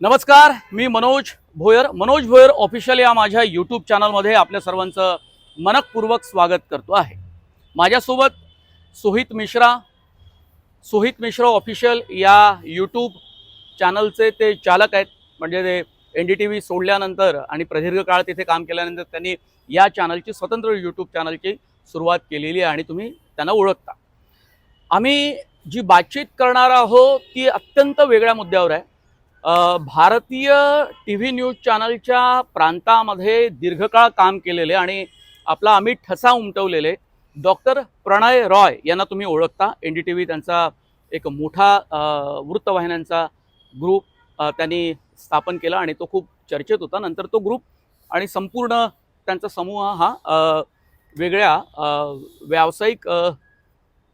नमस्कार मी मनोज भोयर. मनोज भोयर ऑफिशियल या माझ्या यूट्यूब चॅनलमध्ये आपल्या सर्वांचं मनकपूर्वक स्वागत करतो आहे. माझ्यासोबत सोहित मिश्रा सोहित मिश्रा ऑफिशियल या यूट्यूब चॅनलचे ते चालक आहेत. म्हणजे ते एन डी टी व्ही सोडल्यानंतर आणि प्रदीर्घ काळ तिथे काम केल्यानंतर त्यांनी या चॅनलची स्वतंत्र यूट्यूब चॅनलची सुरुवात केलेली आहे आणि तुम्ही त्यांना ओळखता. आम्ही जी बातचीत करणार आहोत ती अत्यंत वेगळ्या मुद्द्यावर आहे. भारतीय टी व्ही न्यूज चॅनलच्या प्रांतामध्ये दीर्घकाळ काम केलेले आणि आपला आम्ही ठसा उमटवलेले डॉक्टर प्रणय रॉय यांना तुम्ही ओळखता. एन डी टी व्ही त्यांचा एक मोठा वृत्तवाहिन्यांचा ग्रुप त्यांनी स्थापन केला आणि तो खूप चर्चेत होता. नंतर तो ग्रुप आणि संपूर्ण त्यांचा समूह हा वेगळ्या व्यावसायिक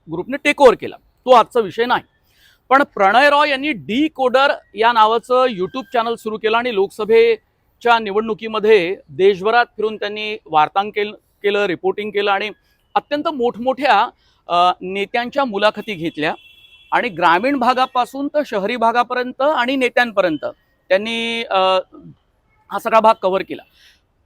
ग्रुपने टेक ओव्हर केला. तो आजचा विषय नाही. पण प्रणय रॉय यांनी डी कोडर या नावाचं यूट्यूब चॅनल सुरू केलं आणि लोकसभेच्या निवडणुकीमध्ये देशभरात फिरून त्यांनी वार्तांक केलं रिपोर्टिंग केलं आणि अत्यंत मोठमोठ्या नेत्यांच्या मुलाखती घेतल्या. आणि ग्रामीण भागापासून तर शहरी भागापर्यंत आणि नेत्यांपर्यंत त्यांनी हा सगळा भाग कव्हर केला.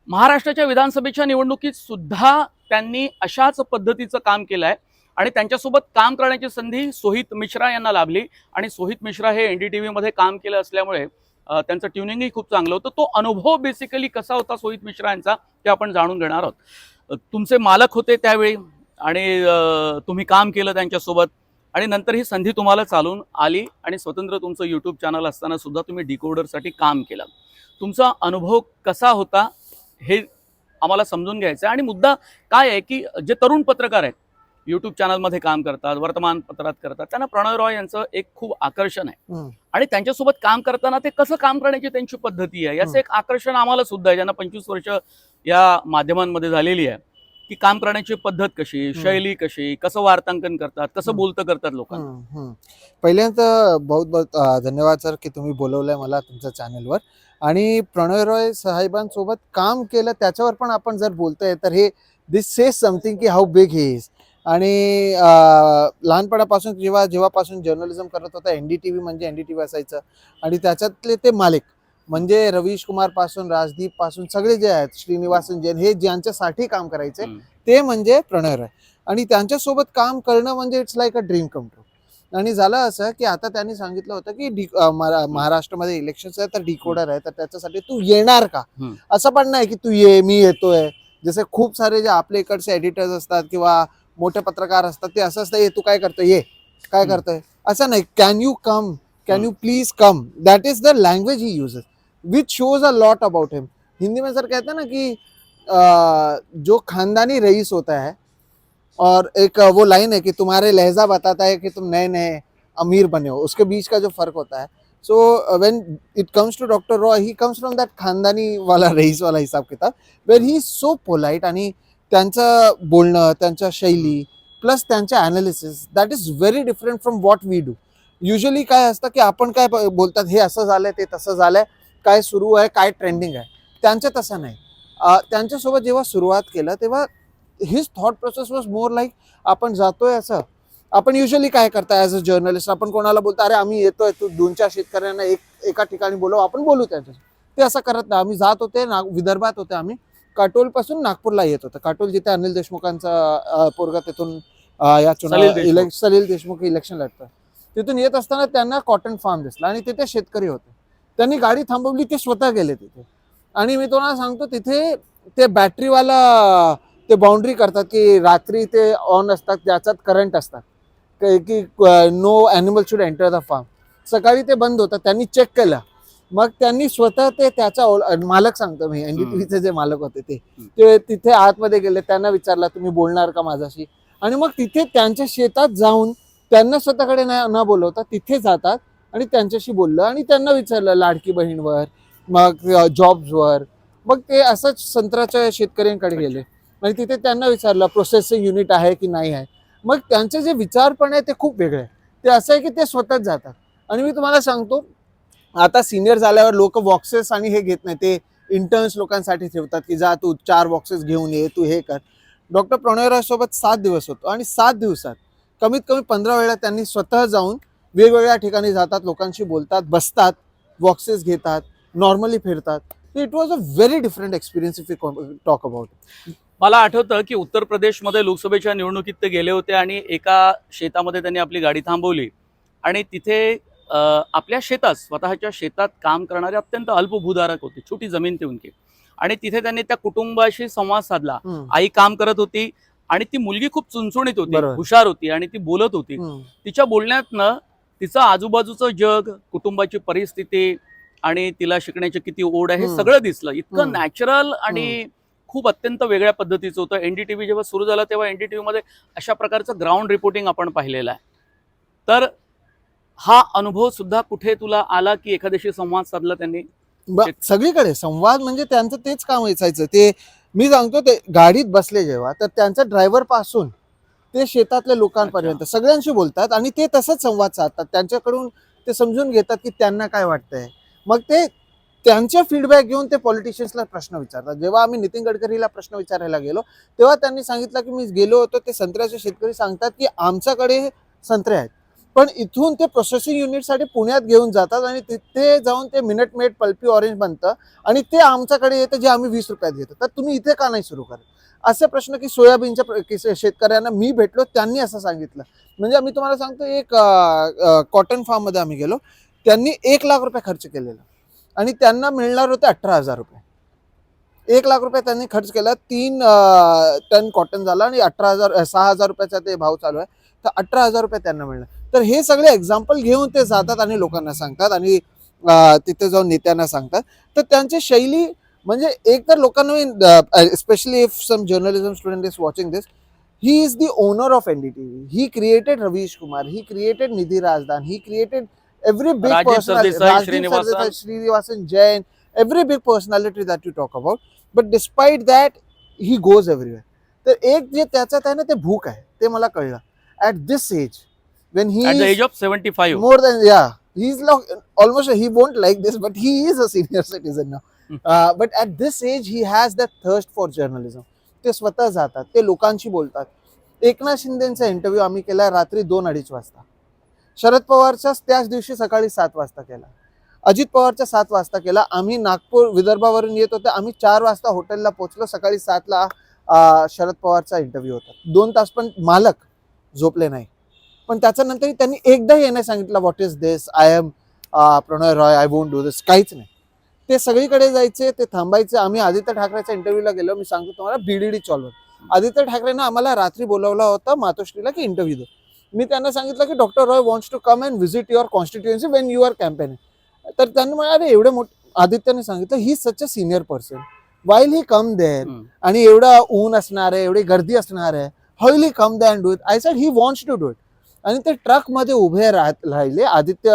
महाराष्ट्राच्या विधानसभेच्या निवडणुकीत सुद्धा त्यांनी अशाच पद्धतीचं काम केलं आहे आणि त्यांच्यासोबत काम करण्याची संधी सोहित मिश्रा यांना लाभली. आणि सोहित मिश्रा हे एन डी टी व्हीमध्ये काम केलं असल्यामुळे त्यांचं ट्युनिंगही खूप चांगलं होतं. तो अनुभव बेसिकली कसा होता सोहित मिश्रा यांचा ते आपण जाणून घेणार आहोत. तुमचे मालक होते त्यावेळी आणि तुम्ही काम केलं त्यांच्यासोबत आणि नंतर ही संधी तुम्हाला चालून आली आणि स्वतंत्र तुमचं यूट्यूब चॅनल असताना सुद्धा तुम्ही डिकोडरसाठी काम केलं. तुमचा अनुभव कसा होता हे आम्हाला समजून घ्यायचं आहे. आणि मुद्दा काय आहे की जे तरुण पत्रकार आहेत यूट्यूब चॅनलमध्ये काम करतात वर्तमानपत्रात करतात त्यांना प्रणय रॉय यांचं एक खूप आकर्षण आहे. आणि त्यांच्यासोबत काम करताना ते कसं काम करण्याची त्यांची पद्धती आहे याचं. एक आकर्षण आम्हाला सुद्धा आहे ज्यांना पंचवीस वर्ष या माध्यमांमध्ये झालेली आहे की काम करण्याची पद्धत कशी शैली कशी कसं वार्तांकन करतात कसं. बोलतं करतात लोकांना. पहिल्यांदा बहुत बहुत धन्यवाद सर की तुम्ही बोलवलंय मला तुमच्या चॅनलवर आणि प्रणय रॉय साहेबांसोबत काम केलं त्याच्यावर पण आपण जर बोलतोय तर हे दिस सेज समथिंग की हाऊ बिग ही इज आणि लहानपणापासून जेव्हा जेव्हापासून जर्नलिझम करत होता एन डी टी व्ही म्हणजे एन डी टी व्ही असायचं. आणि त्याच्यातले ते मालिक म्हणजे रवीश कुमारपासून राजदीपपासून सगळे जे आहेत श्रीनिवासन जैन हे ज्यांच्यासाठी काम करायचे. ते म्हणजे प्रणय रॉय. आणि त्यांच्यासोबत काम करणं म्हणजे it's like a dream come true आणि झालं असं की आता त्यांनी सांगितलं होतं की डी महाराष्ट्रामध्ये इलेक्शन आहे तर डिकोडर आहे तर त्याच्यासाठी तू येणार का. असं पण नाही की तू ये मी येतोय. जसे खूप सारे जे आपल्या इकडचे एडिटर्स असतात किंवा मोठे पत्रकार असतात ते असं असतं ये तू काय करतोय? ये काय हम्म. करतोय? असं नाही. Can you come can. You please come that is the language he uses which shows a lot about him Hindi में सर कहते हैं ना कि जो खानदानी रईस होता है और एक वो लाइन है कि तुम्हारे लहजा बताता है कि तुम नए नए अमीर बने हो। उसके बीच का जो फ़र्क होता है। So when it comes to doctor Roy he comes from that खानदानी वाला रईस वाला हिसाब किताब वेर ही सो पोलाईट आणि त्यांचं बोलणं त्यांच्या शैली प्लस त्यांच्या analysis that is very different from what we do usually काय असतं की आपण काय ब- बोलतात हे असं झालंय ते तसं झालंय काय सुरू आहे काय ट्रेंडिंग आहे. त्यांचं तसं नाही. त्यांच्यासोबत जेव्हा सुरुवात केलं तेव्हा his thought process was more like आपण जातोय असं. आपण युजली काय करता ॲज अ जर्नलिस्ट आपण कोणाला बोलतो अरे आम्ही येतोय तू दोन चार शेतकऱ्यांना एक एका ठिकाणी बोलव आपण बोलू त्यांच्याशी. ते असं करत नाही. आम्ही जात होते ना विदर्भात होते आम्ही. काटोलपासून नागपूरला येत होतं. काटोल जिथे अनिल देशमुखांचा पोरगा तिथून या चुनाव. इलेक्- सलील देशमुख इलेक्शन लढतं तिथून येत असताना त्यांना कॉटन फार्म दिसला आणि तिथे शेतकरी होते. त्यांनी गाडी थांबवली ते स्वतः गेले तिथे. आणि मी तुम्हाला सांगतो तिथे ते बॅटरीवाला ते बाउंड्री करतात की रात्री ते ऑन असतात त्याच्यात करंट असतात. क- no animal should enter the farm सकाळी ते बंद होतं त्यांनी चेक केलं. मग त्यांनी स्वतः ते त्याचा मालक सांगतो मी एनडीटीव्हीचे जे मालक होते ते. ते तिथे आतमध्ये गेले त्यांना विचारलं तुम्ही बोलणार का माझ्याशी? आणि मग तिथे त्यांच्या शेतात जाऊन त्यांना स्वतःकडे न न बोलवता तिथे जातात आणि त्यांच्याशी बोललं आणि त्यांना विचारलं लाडकी बहीणवर मग जॉब्सवर मग ते असंच संत्र्याच्या शेतकऱ्यांकडे गेले. आणि तिथे त्यांना विचारलं प्रोसेसिंग युनिट आहे की नाही आहे? मग त्यांचे जे विचार पण आहे ते खूप वेगळे. आहे ते असं आहे की ते स्वतःच जातात. आणि मी तुम्हाला सांगतो आता सिनियर झाल्यावर लोक बॉक्सेस आणि हे घेत नाही. ते इंटर्न्स लोकांसाठी ठेवतात की जा तू चार बॉक्सेस घेऊन ये तू हे कर. डॉक्टर प्रणयराजसोबत सात दिवस होतो आणि सात दिवसात कमीत कमी पंधरा वेळा त्यांनी स्वतः जाऊन वेगवेगळ्या ठिकाणी जातात लोकांशी बोलतात बसतात बॉक्सेस घेतात नॉर्मली फिरतात. It was a very different experience if you talk about मला आठवतं की उत्तर प्रदेशमध्ये लोकसभेच्या निवडणुकीत ते गेले होते आणि एका शेतामध्ये त्यांनी आपली गाडी थांबवली. आणि तिथे आपल्या शेतात स्वतःच्या शेतात काम करणारे अत्यंत अल्पभूधारक होते. छोटी जमीन ते उनकी आणि तिथे त्यांनी त्या कुटुंबाशी संवाद साधला. आई काम करत होती आणि ती मुलगी खूप चुणचुणीत होती. हुशार होती आणि ती बोलत होती. तिच्या बोलण्यातनं तिचं आजूबाजूचं जग कुटुंबाची परिस्थिती आणि तिला शिकण्याची किती ओढ आहे हे. सगळं दिसलं. इतकं. नॅचरल आणि खूप अत्यंत वेगळ्या पद्धतीचं होतं. एनडीटीव्ही जेव्हा सुरू झालं तेव्हा एनडीटीव्ही मध्ये अशा प्रकारचं ग्राउंड रिपोर्टिंग आपण पाहिलेलं आहे. तर हा अनुभव सुद्धा कुठे तुला आला की एखाद्याशी संवाद साधला त्यांनी? सगळीकडे. संवाद म्हणजे त्यांचं तेच काम असायचं. ते मी सांगतो ते गाडीत बसले जेव्हा तर त्यांच्या ड्रायव्हरपासून ते शेतातल्या लोकांपर्यंत सगळ्यांशी बोलतात आणि ते तसंच संवाद साधतात. त्यांच्याकडून ते समजून घेतात की त्यांना काय वाटतंय. मग ते त्यांचे फीडबॅक घेऊन ते पॉलिटिशियन्सला प्रश्न विचारतात. जेव्हा आम्ही नितीन गडकरीला प्रश्न विचारायला गेलो तेव्हा त्यांनी सांगितलं की मी गेलो होतो ते संत्र्याचे शेतकरी सांगतात की आमच्याकडे संत्रे आहेत. पण इथून ते प्रोसेसिंग युनिटसाठी पुण्यात घेऊन जातात आणि तिथे जाऊन ते मिनिट मेट पल्पी ऑरेंज बनतं आणि ते आमच्याकडे येतं जे आम्ही वीस रुपयात घेतो. तर तुम्ही इथे का नाही सुरू करत? असे प्रश्न की सोयाबीनच्या शेतकऱ्यांना मी भेटलो त्यांनी असं सांगितलं. म्हणजे आम्ही तुम्हाला सांगतो एक कॉटन फार्ममध्ये आम्ही गेलो. त्यांनी एक लाख रुपये खर्च केलेला. आणि त्यांना मिळणार होते अठरा हजार रुपये. एक लाख रुपये त्यांनी खर्च केला. तीन टन कॉटन झाला आणि अठरा हजार सहा हजार रुपयाचा ते भाव चालू आहे. तर अठरा हजार रुपये त्यांना मिळणार. तर हे सगळे एक्झाम्पल घेऊन ते जातात आणि लोकांना सांगतात आणि तिथे जाऊन नेत्यांना सांगतात. तर त्यांची शैली म्हणजे एक तर लोकांना specially if some journalism student is watching this he is the owner of N D T V he created Ravish Kumar he created Nidhi Razdan he created Rajiv Srinivasan. Sardesai, Srinivasan Jain, every big personality that you talk about. But despite that, he goes everywhere. तर एक जे त्याच्यात आहे ना ते भूक आहे. ते मला कळलं. This age when he at the age of seventy five more than yeah he's like almost he won't like this but he is a senior citizen now. Hmm. uh, but at this age he has that thirst for journalism. ते स्वतः जातात ते लोकांशी बोलतात. Eknath शिंदेचा interview आम्ही केला रात्री दोन अडीच वाजता. शरद पवारच्याच त्याच दिवशी सकाळी सात वाजता केला. अजित पवारच्या सात वाजता केला. आम्ही नागपूर विदर्भावरून येत होते. आम्ही चार वाजता हॉटेलला पोहोचलो. सकाळी सातला शरद पवारचा इंटरव्ह्यू होता. दोन तास पण मालक झोपले नाही. पण त्याच्यानंतर त्यांनी एकदाही हे नाही सांगितलं what is this I am Prannoy Roy I won't do this काहीच नाही. ते सगळीकडे जायचे ते थांबायचे. आम्ही आदित्य ठाकरेच्या इंटरव्ह्यूला गेलो. मी सांगतो तुम्हाला बीडीडी चॉलवर आदित्य ठाकरेनं आम्हाला रात्री बोलवला होता मातोश्रीला की इंटरव्ह्यू दे. मी त्यांना सांगितलं की doctor Roy wants to come and visit your constituency when you are campaigning तर त्यांनी मला अरे एवढे मोठ आदित्यने सांगितलं he such a senior person while he come there आणि एवढं ऊन असणार आहे एवढी गर्दी असणार आहे how will he come then do it I said he wants to do it आणि ते ट्रकमध्ये उभे राहत राहिले. आदित्य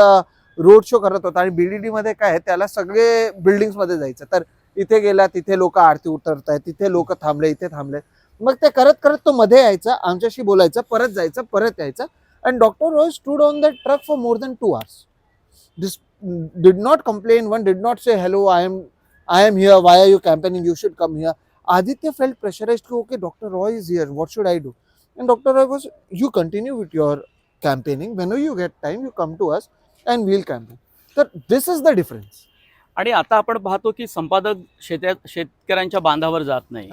रोड शो करत होता आणि बीडीडी मध्ये काय आहे, त्याला सगळे बिल्डिंग्समध्ये जायचं. तर इथे गेला तिथे लोक आरती उतरत आहेत तिथे लोक थांबले इथे थांबले. मग ते करत करत तो मध्ये यायचा आमच्याशी बोलायचं परत जायचं परत यायचं. And doctor Roy stood on the truck for more than two hours this did not complain one did not say hello I am I am here why are you campaigning you should come here Aditya felt pressurise की okay doctor Roy is here what should I do and doctor Roy was you continue with your campaigning. Whenever you get time you come to us and we'll campaign. तर this is the difference. आणि आता आपण पाहतो की संपादक शेत्या शेतकऱ्यांच्या बांधावर जात नाही.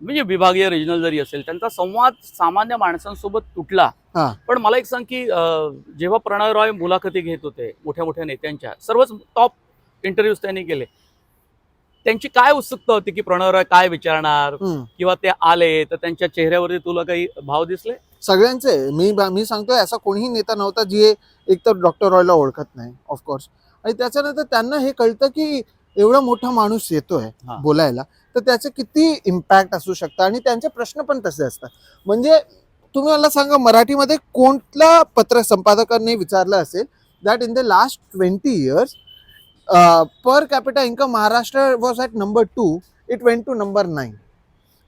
म्हणजे विभागीय रिजनल जरी असेल त्यांचा संवाद सामान्य माणसांसोबत तुटला. पण मला एक सांग की जेव्हा प्रणय रॉय मुलाखती घेत होते मोठ्या मोठ्या नेत्यांच्या सर्वच टॉप इंटरव्ह्यूज त्यांनी केले. त्यांची काय उत्सुकता होती की प्रणय रॉय काय विचारणार? हम्म. किंवा ते आले तर त्यांच्या चेहऱ्यावरती तुला काही भाव दिसले? सगळ्यांचे. मी मी सांगतोय असा कोणीही नेता नव्हता जे एकतर डॉक्टर रॉयला ओळखत नाही ऑफकोर्स आणि त्याच्यानंतर त्यांना हे कळतं की एवढा मोठा माणूस येतोय हा. बोलायला तर त्याचे किती इम्पॅक्ट असू शकतं आणि त्यांचे प्रश्न पण तसे असतात. म्हणजे तुम्ही मला सांगा मराठीमध्ये कोणत्या पत्र संपादकांनी विचारलं असेल that in the last twenty years per capita income Maharashtra was at number two it went to number nine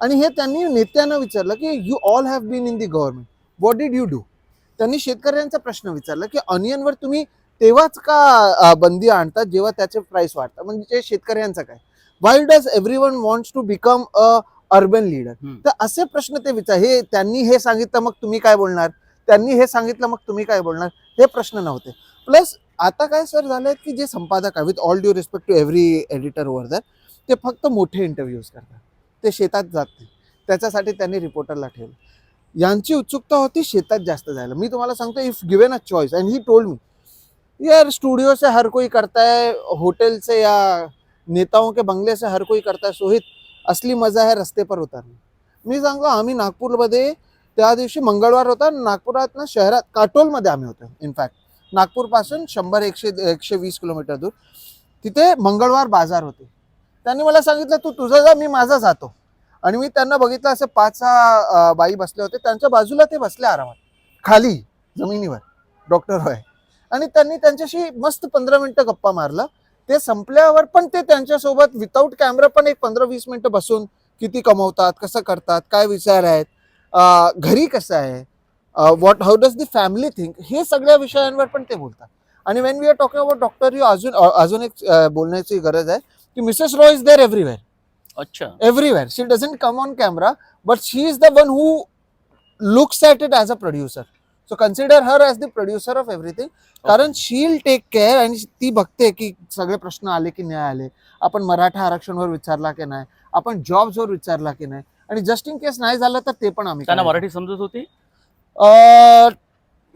आणि हे त्यांनी नेत्यांना विचारलं की you all have been in the government what did you do त्यांनी शेतकऱ्यांचा प्रश्न विचारला की ऑनियनवर तुम्ही तेव्हाच का बंदी आणतात जेव्हा त्याचे प्राइस वाढतात? म्हणजे शेतकऱ्यांचं काय? Why does every one wants to become a urban leader. तर असे प्रश्न ते विचार हे त्यांनी हे सांगितलं मग तुम्ही काय बोलणार? त्यांनी हे सांगितलं मग तुम्ही काय बोलणार? हे प्रश्न नव्हते. प्लस आता काय सर झालंय की जे संपादक आहे with all due respect to every editor over there ते फक्त मोठे इंटरव्ह्यूज करतात. ते शेतात जात नाही त्याच्यासाठी त्यांनी रिपोर्टरला ठेवलं. यांची उत्सुकता होती शेतात जास्त जायला. मी तुम्हाला सांगतो if given a choice and he told me यार स्टुडिओ से हर कोई करता है होटल से या नेताओं के बंगले से हर कोई करता है सोहित असली मजा है रस्ते पर उतरणे मी सांगतो आम्ही नागपूरमध्ये त्या दिवशी मंगळवार होता नागपुरात ना शहरात काटोलमध्ये आम्ही होतो इनफॅक्ट नागपूरपासून शंभर एकशे एकशे वीस किलोमीटर दूर. तिथे मंगळवार बाजार होते. त्यांनी मला सांगितलं तू तुझं जा मी माझा जातो. आणि मी त्यांना बघितलं असं पाच सहा बाई बसले होते. त्यांच्या बाजूला ते बसले आरामात. खाली जमिनीवर. डॉक्टर होय. आणि त्यांनी त्यांच्याशी मस्त पंधरा मिनटं गप्पा मारला. ते संपल्यावर पण ते त्यांच्यासोबत विदाऊट कॅमेरा पण एक पंधरा वीस मिनटं बसून किती कमवतात कसं करतात काय विचार आहेत घरी कसं आहे what how does the family think हे सगळ्या विषयांवर पण ते बोलतात. आणि when we are talking about doctor you अजून अजून एक बोलण्याची गरज आहे की Mrs Roy is there everywhere अच्छा. Everywhere she doesn't come on camera but she is the one who looks at it as a producer so consider her as the producer of everything कारण she'll take care आणि ती बघते की सगळे प्रश्न आले की नाही आले. आपण मराठा आरक्षणवर विचारला की नाही? आपण जॉब्सवर विचारला की नाही? आणि जस्ट इन केस नाही झालं तर ते पण आम्ही त्यांना. मराठी समजत होती?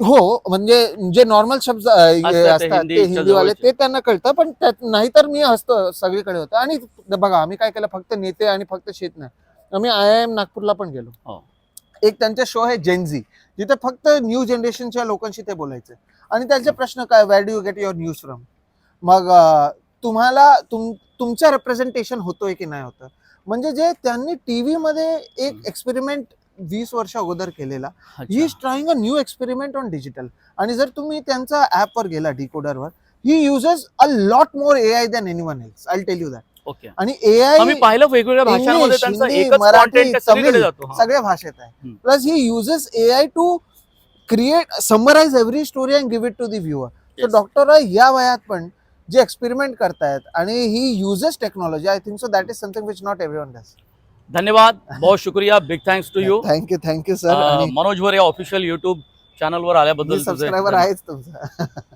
हो म्हणजे जे नॉर्मल शब्द असतात ते हिंदीवाले. ते त्यांना कळतं पण नाहीतर मी असतो सगळीकडे होतं. आणि बघा आम्ही काय केलं फक्त नेते आणि फक्त शेत नाही. आम्ही आय आय एम नागपूरला पण गेलो. हो. एक त्यांचा शो आहे जेनझी जिथे फक्त न्यू जनरेशनच्या लोकांशी ते बोलायचे. आणि त्यांचे प्रश्न काय where do you get your news from मग तुम्हाला तुम तुमचं रिप्रेझेंटेशन होतोय की नाही होतं म्हणजे जे त्यांनी टीव्ही मध्ये एक. एक्सपेरिमेंट वीस वर्ष अगोदर केलेला. He. Is trying a new experiment on digital आणि जर तुम्ही त्यांच्या ऍपवर गेला डिकोडरवर he uses a lot more A I than anyone else I tell you that okay आणि ए आय पाहिलं वेगवेगळ्या भाषांमध्ये त्यांचा मराठी, तमिळ. सगळ्या भाषेत आहे. Plus he uses A I to create summarise every story and give it to the viewer तर. Doctor या वयात पण जे एक्सपेरिमेंट करतायत आणि he uses technology I think so that is something which not everyone does धन्यवाद बहुत शुक्रिया big thanks to you thank you thank you sir Manoj Bhore official YouTube चॅनलवर आल्याबद्दल सबस्क्रायबर आहेच तुमचा.